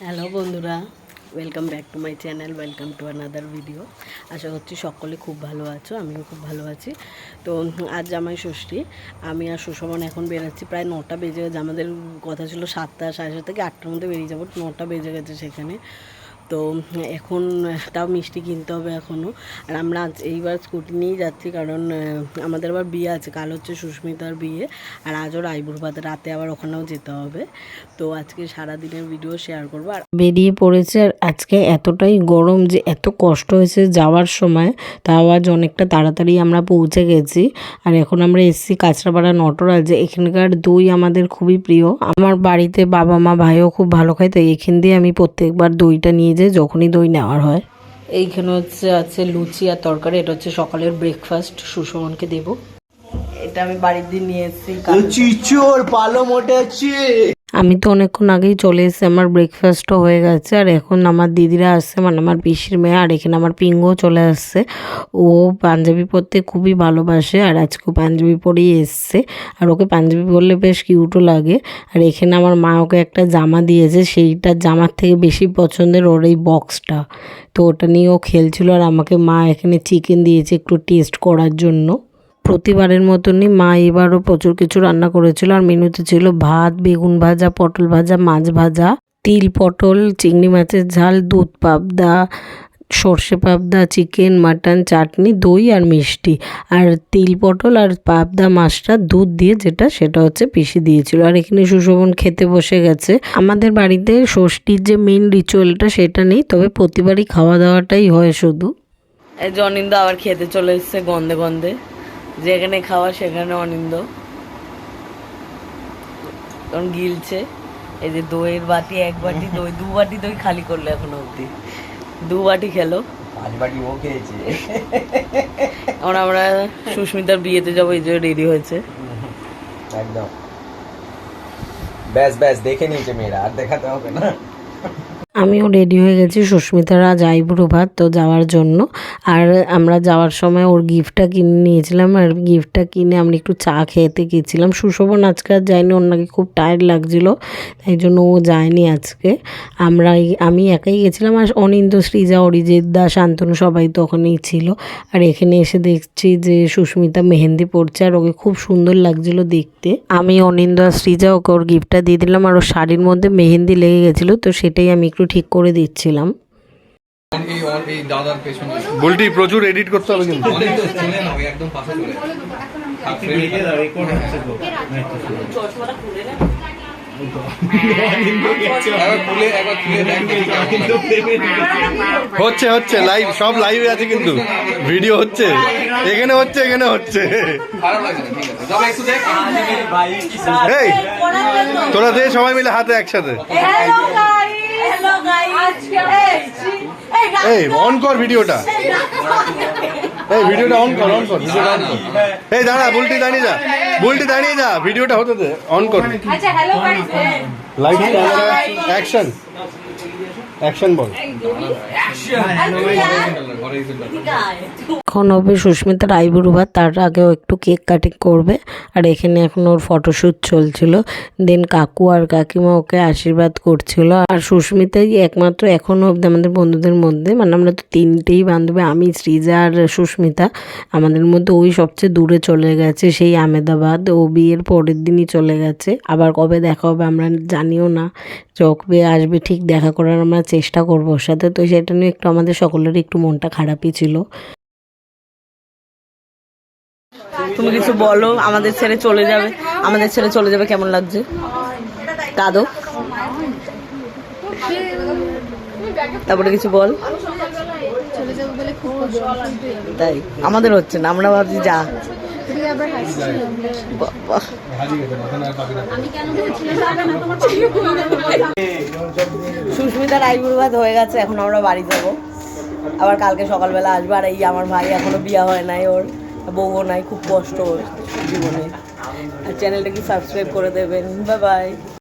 Hello বন্ধুরা welcome back to my channel welcome to another video আশা করছি সকলে খুব ভালো আছো, আমিও খুব ভালো আছি। তো আজ জামাই ষষ্ঠী, আমি আর সুষমন এখন বেরোচ্ছি, প্রায় নটা বেজে গেছে। আমাদের কথা ছিল সাতটা, সাড়ে সাত থেকে আটটার মধ্যে বেরিয়ে যাব, নটা বেজে গেছে সেখানে। তো এখন তাও মিষ্টি কিনতে হবে এখনও আর আমরা আজ এইবার স্কুটি নিয়েই যাচ্ছি কারণ আমাদের আবার বিয়ে আছে, কাল হচ্ছে সুস্মিতার বিয়ে, আর আজ ওর আইবুড় রাতে আবার ওখানেও যেতে হবে। তো আজকে সারাদিনের ভিডিও শেয়ার করব। আর বেরিয়ে পড়েছে, আর আজকে এতটাই গরম যে এত কষ্ট হয়েছে যাওয়ার সময়, তাও আজ অনেকটা তাড়াতাড়ি আমরা পৌঁছে গেছি। আর এখন আমরা এসছি কাঁচরাপাড়া নটরাজে এখানকার দই আমাদের খুবই প্রিয়। আমার বাড়িতে বাবা মা ভাইও খুব ভালো খায় তাই এখান দিয়ে আমি প্রত্যেকবার দইটা নিয়ে যাই যখনই দই নেওয়ার হয়। এইখানে হচ্ছে আছে লুচি আর তরকারি, এটা হচ্ছে সকালের ব্রেকফাস্ট সুষমনকে দেব। এটা আমি বাড়ির দিন নিয়ে এসেছি। চোর, পালো মোটেছে। আমি তো অনেকক্ষণ আগেই চলে এসেছি, আমার ব্রেকফাস্টও হয়ে গেছে। আর এখন আমার দিদিরা আসছে মানে আমার পিসির মেয়ে, আর এখানে আমার পিঙ্গও চলে আসছে। ও পাঞ্জাবি পরতে খুবই ভালোবাসে, আর আজকে পাঞ্জাবি পরেই এসছে। আর ওকে পাঞ্জাবি পরলে বেশ কিউটও লাগে। আর এখানে আমার মা ওকে একটা জামা দিয়েছে, সেইটা জামার থেকে বেশি পছন্দের ওর এই বক্সটা তো ওটা নিয়ে ও খেলছিল, আর আমাকে মা এখানে চিকেন দিয়েছে একটু টেস্ট করার জন্য। প্রতিবারের মতনই মা এবারও প্রচুর কিছু রান্না করেছিল। আর মেনুতে ছিল ভাত, বেগুন ভাজা, পটল ভাজা, মাছ ভাজা, তিল, পটল, চিংড়ি মাছের ঝাল, দুধ পাবদা, সর্ষে পাবদা, চিকেন, মাটন, চাটনি, দই আর মিষ্টি। আর তিল, পটল আর পাবদা, মাছটা দুধ দিয়ে যেটা, সেটা হচ্ছে পিষে দিয়েছিল। আর এখানে সুশোভন খেতে বসে গেছে। আমাদের বাড়িতে ষষ্ঠীর যে মেন রিচুয়ালটা সেটা নেই, তবে প্রতিবারই খাওয়া দাওয়াটাই হয় শুধু। যে আবার খেতে চলে এসছে গন্ধে গন্ধে। যেখানে খাওয়া সেখানে অনিন্দ। তখন গিলছে। এই যে দইয়ের বাটি এক বাটি দই দু বাটি দই খালি করল এখনও অবধি। দু বাটি খেলো। পাঁচ বাটি ও খেয়েছে। এখন আমরা সুস্মিতার বিয়েতে যাব এই যে রেডি হয়েছে। একদম। ব্যাস ব্যাস দেখে নিয়েছে মেয়েরা আর দেখাতে হবে না। আমিও রেডি হয়ে গেছি। সুস্মিতার আইবুড়ো ভাত তো যাওয়ার জন্য। আর আমরা যাওয়ার সময় ওর গিফটটা কিনে নিয়েছিলাম। আর গিফটটা কিনে আমরা একটু চা খেতে গিয়েছিলাম সুশোভন আজকে আর যায়নি, ওর নাকি খুব টায়ার্ড লাগছিল। তাই জন্য ও যায়নি আজকে। আমরা আমি একাই গেছিলাম। আর অনিন্দ, শ্রীজা, অরিজিৎ, দা, শান্তনু সবাই তো ওখানেই ছিল। আর এখানে এসে দেখছি যে সুস্মিতা মেহেন্দি পড়ছে আর ওকে খুব সুন্দর লাগছিল দেখতে। আমি, অনিন্দ আর সৃজা ওকে ওর গিফটটা দিয়ে দিলাম। আর ওর শাড়ির মধ্যে মেহেন্দি লেগে গেছিল, তো সেটাই আমি একটু ঠিক করে দিচ্ছিলাম। বুলটি প্রচুর এডিট করতে হবে কিন্তু। একদম পাশে চলে হচ্ছে হচ্ছে লাইভ সব লাইভে আছে কিন্তু। ভিডিও হচ্ছে। এখানে হচ্ছে এখানে হচ্ছে। একটু এই তোরা দে সবাই মিলে হাতে একসাথে। এই অন কর ভিডিওটা। এই ভিডিওটা অন কর অন কর ভিডিওটা অন কর। এই দাঁড়া বুলটি দাঁড়িয়ে যা বুলটি দাঁড়িয়ে যা ভিডিওটা হতে দে অন কর। লাইভ ক্যামেরা অ্যাকশন এখন হবে সুস্মিতার আইবুড়ো ভাত, তার আগেও একটু কেক কাটিং করবে, আর এখানে এখন ওর ফটোশ্যুট চলছিল। দেন কাকু আর কাকিমা ওকে আশীর্বাদ করছিল। আর সুস্মিতাই একমাত্র এখনও অবধি আমাদের বন্ধুদের মধ্যে মানে আমরা তো তিনটেই বান্ধবী, আমি সৃজা আর সুস্মিতা। আমাদের মধ্যে ওই সবচেয়ে দূরে চলে গেছে, সেই আমেদাবাদ। ও বিয়ের পরের দিনই চলে গেছে। আবার কবে দেখা হবে আমরা জানিও না। চোখ চকবে আসবে, ঠিক দেখা করার আমরা চেষ্টা করব ওর সাথে। তো সেটা নিয়ে একটু আমাদের সকলেরই একটু মনটা খারাপই ছিল। তুমি কিছু বলো আমাদের ছেড়ে চলে যাবে। আমাদের ছেড়ে চলে যাবে কেমন লাগছে? কাঁদো তারপরে কিছু বল। তাই আমাদের হচ্ছে না আমরা ভাবছি যা। সুস্মিতার আইবুড়ো ভাত হয়ে গেছে, এখন আমরা বাড়ি যাব। আবার কালকে সকালবেলা আসব, আর এই আমার ভাই এখনও বিয়ে হয় নাই ওর, বউও নাই, খুব কষ্ট ওর জীবনে। আর চ্যানেলটা কি সাবস্ক্রাইব করে দেবেন? Bye bye